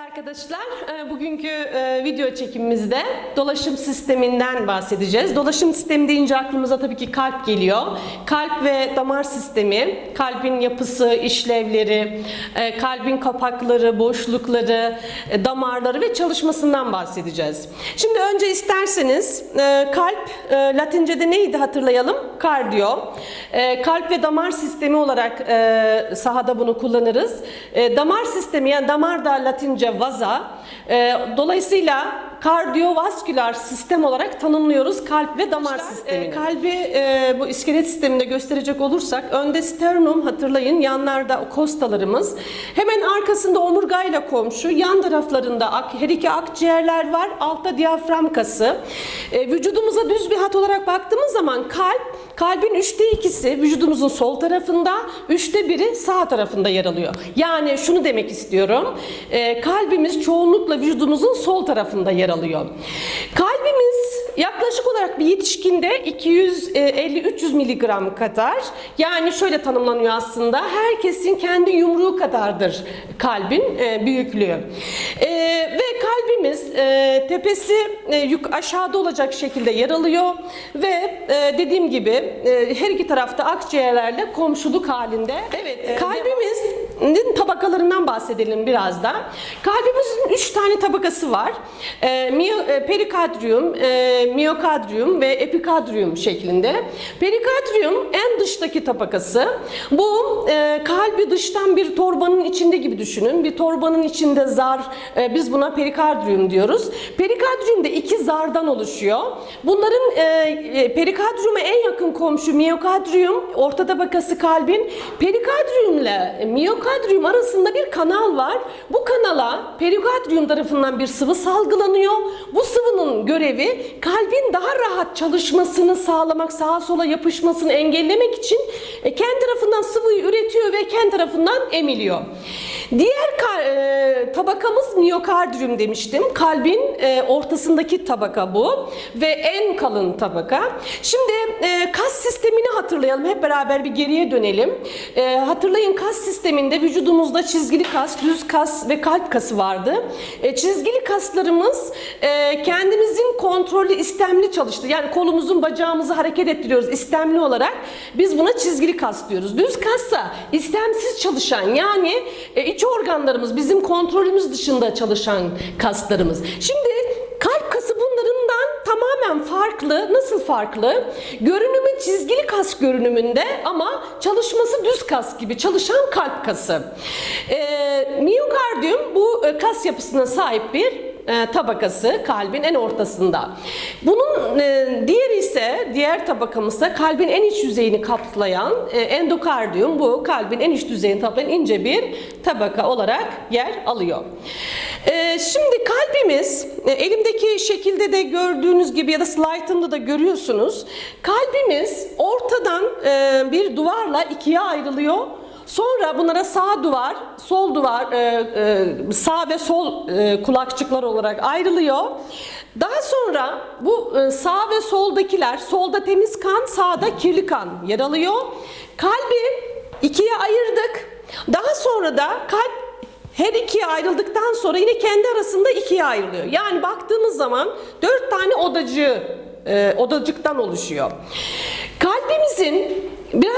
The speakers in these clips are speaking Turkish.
arkadaşlar. Ee, Bugünkü e, video çekimimizde dolaşım sisteminden bahsedeceğiz. Dolaşım sistemi deyince aklımıza tabii ki kalp geliyor. Kalp ve damar sistemi, kalbin yapısı, işlevleri, e, kalbin kapakları, boşlukları, e, damarları ve çalışmasından bahsedeceğiz. Şimdi önce isterseniz kalp Latince'de neydi hatırlayalım? Kardiyo. Kalp ve damar sistemi olarak sahada bunu kullanırız. Damar sistemi yani damar da Latince vaza. E, Dolayısıyla kardiyovasküler sistem olarak tanımlıyoruz kalp ve damar sistemini. kalbi e, bu iskelet sisteminde gösterecek olursak önde sternum hatırlayın yanlarda kostalarımız. Hemen arkasında omurgayla komşu yan taraflarında ak, her iki akciğerler var. Altta diyafram kası. E, vücudumuza düz bir hat olarak baktığımız zaman kalp kalbin üçte ikisi vücudumuzun sol tarafında üçte biri sağ tarafında yer alıyor. Yani şunu demek istiyorum. e, kalbimiz çoğunlukla vücudumuzun sol tarafında yer alıyor. Kalbimiz yaklaşık olarak bir yetişkinde 250-300 miligram kadar. Yani şöyle tanımlanıyor aslında. Herkesin kendi yumruğu kadardır kalbin e, büyüklüğü. E, ve kalbimiz e, tepesi yuk aşağıda olacak şekilde yer alıyor ve dediğim gibi her iki tarafta akciğerlerle komşuluk halinde. Evet, kalbimizin tabakalarından bahsedelim biraz da. Kalbimizin üç tane tabakası var. E, e, perikardiyum, e, miyokardiyum ve epikardiyum şeklinde. Perikardiyum en dıştaki tabakası. Bu e, kalbi dıştan bir torbanın içinde gibi düşünün. Bir torbanın içinde zar, biz buna perikardiyum diyoruz. Perikardiyum da iki zardan oluşuyor. Bunların perikardiyuma en yakın komşu miyokardiyum, orta tabakası kalbin. Perikardiyumla miyokardiyum arasında bir kanal var. Bu kanala perikardiyum tarafından bir sıvı salgılanıyor. Bu sıvının görevi kalbin daha rahat çalışmasını sağlamak, sağa sola yapışmasını engellemek için e, kendi tarafından sıvıyı üretiyor ve kendi tarafından emiliyor. Diğer e, tabakamız miyokardiyum demiştim. Kalbin e, ortasındaki tabaka bu ve en kalın tabaka. Şimdi e, kas sistemini hatırlayalım. Hep beraber bir geriye dönelim. E, hatırlayın kas sisteminde vücudumuzda çizgili kas, düz kas ve kalp kası vardı. E, çizgili kaslarımız e, kendimizin kontrollü istemli çalıştı. Yani kolumuzun bacağımızı hareket ettiriyoruz istemli olarak. Biz buna çizgili kas diyoruz. Düz kassa istemsiz çalışan yani e, iç organlarımız bizim kontrolümüz dışında çalışan kaslarımız. Şimdi kalp kası bunlarından tamamen farklı. Nasıl farklı? Görünümü çizgili kas görünümünde ama çalışması düz kas gibi çalışan kalp kası. E, miyokardiyum bu e, kas yapısına sahip bir e, tabakası kalbin en ortasında. Bunun e, diğeri ise diğer tabakamız da kalbin en iç yüzeyini kaplayan e, endokardiyum bu kalbin en iç düzeyini kaplayan ince bir tabaka olarak yer alıyor. E, şimdi kalbimiz e, elimdeki şekilde de gördüğünüz gibi ya da slaytımda da görüyorsunuz. Kalbimiz ortadan bir duvarla ikiye ayrılıyor. Sonra bunlara sağ duvar, sol duvar, e, e, sağ ve sol e, kulakçıklar olarak ayrılıyor. Daha sonra bu sağ ve soldakiler, solda temiz kan, sağda kirli kan yer alıyor. Kalbi ikiye ayırdık. Daha sonra da kalp her ikiye ayrıldıktan sonra yine kendi arasında ikiye ayrılıyor. Yani baktığımız zaman dört tane odacığı, e, odacıktan oluşuyor. Kalbimizin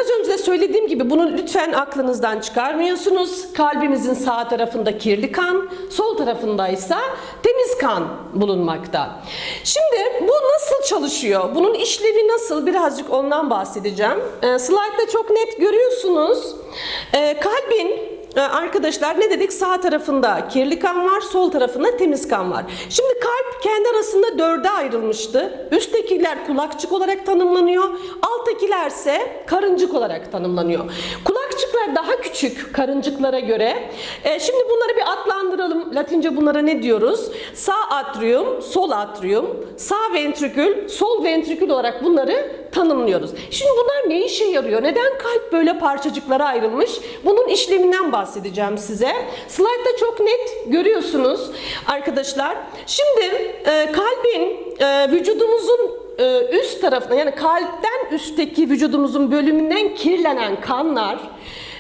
Biraz önce de söylediğim gibi bunu lütfen aklınızdan çıkarmıyorsunuz. Kalbimizin sağ tarafında kirli kan, sol tarafında ise temiz kan bulunmakta. Şimdi bu nasıl çalışıyor? Bunun işlevi nasıl? Birazcık ondan bahsedeceğim. E, slide'da çok net görüyorsunuz. E, kalbin ee, Arkadaşlar ne dedik? Sağ tarafında kirli kan var, sol tarafında temiz kan var. Şimdi kalp kendi arasında dörde ayrılmıştı. Üsttekiler kulakçık olarak tanımlanıyor. Alttakiler ise karıncık olarak tanımlanıyor. Kulakçıklar daha küçük karıncıklara göre. Ee, şimdi bunları bir adlandıralım. Latince bunlara ne diyoruz? Sağ atrium, sol atrium, sağ ventrikül, sol ventrikül olarak bunları tanımlıyoruz. Şimdi bunlar ne işe yarıyor? Neden kalp böyle parçacıklara ayrılmış? Bunun işleminden bahsedeceğim size. Slide'da çok net görüyorsunuz arkadaşlar. Şimdi e, kalbin e, vücudumuzun e, üst tarafına yani kalpten üstteki vücudumuzun bölümünden kirlenen kanlar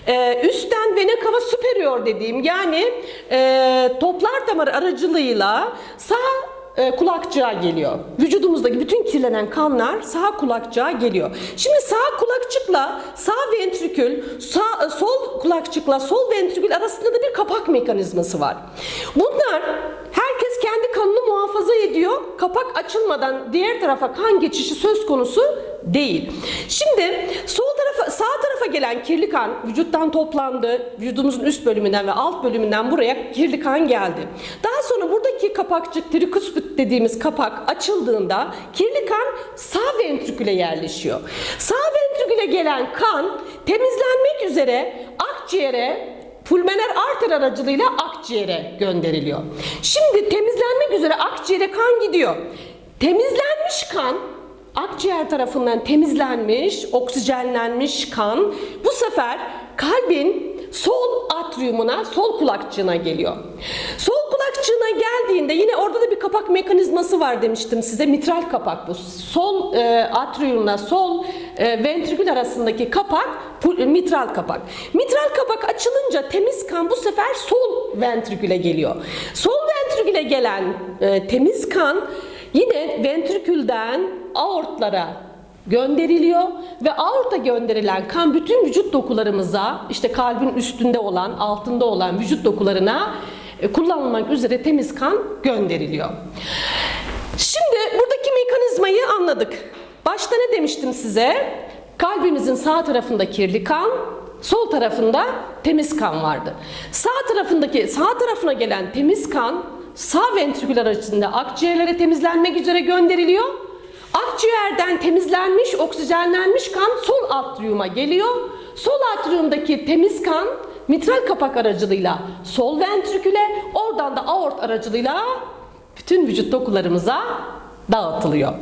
e, üstten vena cava superior dediğim yani e, e, toplar damarı aracılığıyla sağ e, kulakçığa geliyor. Vücudumuzdaki bütün kirlenen kanlar sağ kulakçığa geliyor. Şimdi sağ kulakçıkla sağ ventrikül, sağ, e, sol kulakçıkla sol ventrikül arasında da bir kapak mekanizması var. Bunlar herkes kendi kanını Kapak açılmadan diğer tarafa kan geçişi söz konusu değil. Şimdi sol tarafa sağ tarafa gelen kirli kan vücuttan toplandı. Vücudumuzun üst bölümünden ve alt bölümünden buraya kirli kan geldi. Daha sonra buradaki kapakçık trikuspit dediğimiz kapak açıldığında kirli kan sağ ventriküle yerleşiyor. Sağ ventriküle gelen kan temizlenmek üzere akciğere pulmoner arter aracılığıyla akciğere gönderiliyor. Şimdi temizlenmek üzere akciğere kan gidiyor. Temizlenmiş kan akciğer tarafından temizlenmiş, oksijenlenmiş kan bu sefer kalbin sol atriumuna, sol kulakçığına geliyor. Sol kulakçığına geldiğinde yine orada da bir kapak mekanizması var demiştim size. Mitral kapak bu. Sol e, atriumla sol e, ventrikül arasındaki kapak mitral kapak. Mitral kapak açılınca temiz kan bu sefer sol ventriküle geliyor. Sol ventriküle gelen e, temiz kan Yine ventrikülden aortlara gönderiliyor ve aorta gönderilen kan bütün vücut dokularımıza işte kalbin üstünde olan, altında olan vücut dokularına e, kullanılmak üzere temiz kan gönderiliyor. Şimdi buradaki mekanizmayı anladık. Başta ne demiştim size? Kalbimizin sağ tarafında kirli kan, sol tarafında temiz kan vardı. Sağ tarafındaki sağ tarafına gelen temiz kan sağ ventrikül aracında akciğerlere temizlenmek üzere gönderiliyor. Akciğerden temizlenmiş, oksijenlenmiş kan sol atriuma geliyor. Sol atriumdaki temiz kan mitral kapak aracılığıyla sol ventriküle, oradan da aort aracılığıyla bütün vücut dokularımıza dağıtılıyor.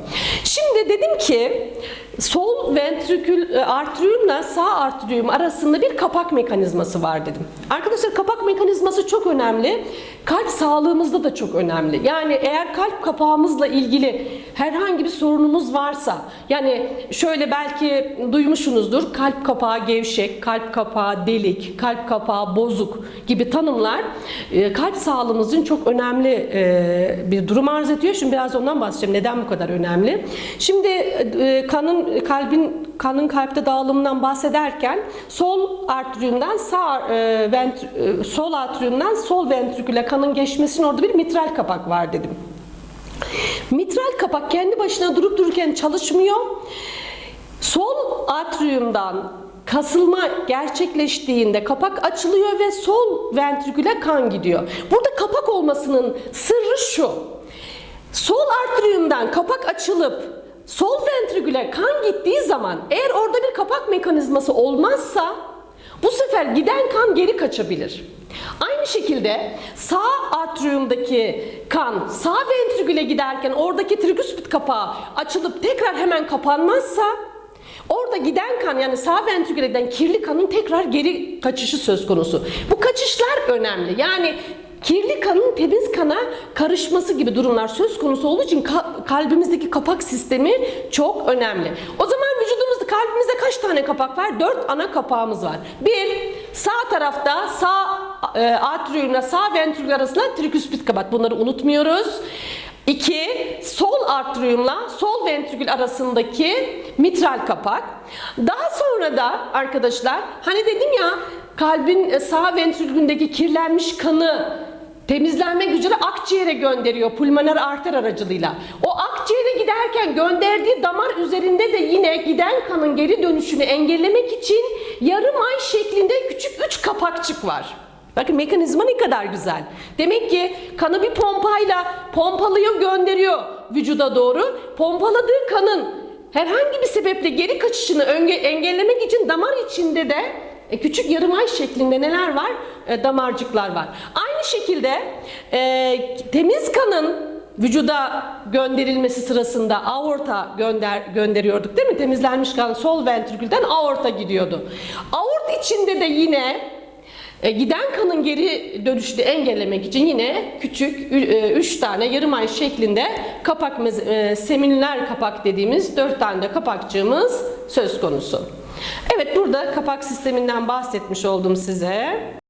Şimdi dedim ki sol ventrikül e, arteriumla sağ arterium arasında bir kapak mekanizması var dedim. Arkadaşlar kapak mekanizması çok önemli. Kalp sağlığımızda da çok önemli. Yani eğer kalp kapağımızla ilgili herhangi bir sorunumuz varsa yani şöyle belki duymuşsunuzdur kalp kapağı gevşek, kalp kapağı delik, kalp kapağı bozuk gibi tanımlar e, kalp sağlığımızın çok önemli e, bir durum arz ediyor. Şimdi biraz ondan bahsedeceğim. Neden bu kadar önemli? Şimdi kanın kalbin kanın kalpte dağılımından bahsederken sol arteriyumdan sağ e, vent- e, sol arteriyumdan sol ventriküle kanın geçmesinin orada bir mitral kapak var dedim. Mitral kapak kendi başına durup dururken çalışmıyor. Sol atriumdan kasılma gerçekleştiğinde kapak açılıyor ve sol ventriküle kan gidiyor. Burada kapak olmasının sırrı şu. Sol arteriyumdan kapak açılıp sol ventriküle kan gittiği zaman eğer orada bir kapak mekanizması olmazsa bu sefer giden kan geri kaçabilir. Aynı şekilde sağ atriumdaki kan sağ ventriküle giderken oradaki trigüspit kapağı açılıp tekrar hemen kapanmazsa Orada giden kan yani sağ ventrikülden kirli kanın tekrar geri kaçışı söz konusu. Bu kaçışlar önemli. Yani kirli kanın temiz kana karışması gibi durumlar söz konusu olduğu için ka- kalbimizdeki kapak sistemi çok önemli. O zaman vücudumuzda kalbimizde kaç tane kapak var? Dört ana kapağımız var. Bir, sağ tarafta sağ e, atriumla sağ ventrikül arasında triküspit kapak. Bunları unutmuyoruz. İki, sol arteriumla sol ventrikül arasındaki mitral kapak. Daha sonra da arkadaşlar hani dedim ya kalbin e, sağ ventrikülündeki kirlenmiş kanı temizlenmek üzere akciğere gönderiyor pulmoner arter aracılığıyla. O akciğere giderken gönderdiği damar üzerinde de yine giden kanın geri dönüşünü engellemek için yarım ay şeklinde küçük üç kapakçık var. Bakın mekanizma ne kadar güzel. Demek ki kanı bir pompayla pompalıyor gönderiyor vücuda doğru. Pompaladığı kanın herhangi bir sebeple geri kaçışını engellemek için damar içinde de e, küçük yarım ay şeklinde neler var? E, damarcıklar var. Aynı şekilde e, temiz kanın vücuda gönderilmesi sırasında aorta gönder gönderiyorduk değil mi? Temizlenmiş kan sol ventrikülden aorta gidiyordu. Aort içinde de yine e, giden kanın geri dönüşünü engellemek için yine küçük 3 tane yarım ay şeklinde kapak e, seminler kapak dediğimiz 4 tane de kapakçığımız söz konusu. Evet burada kapak sisteminden bahsetmiş oldum size.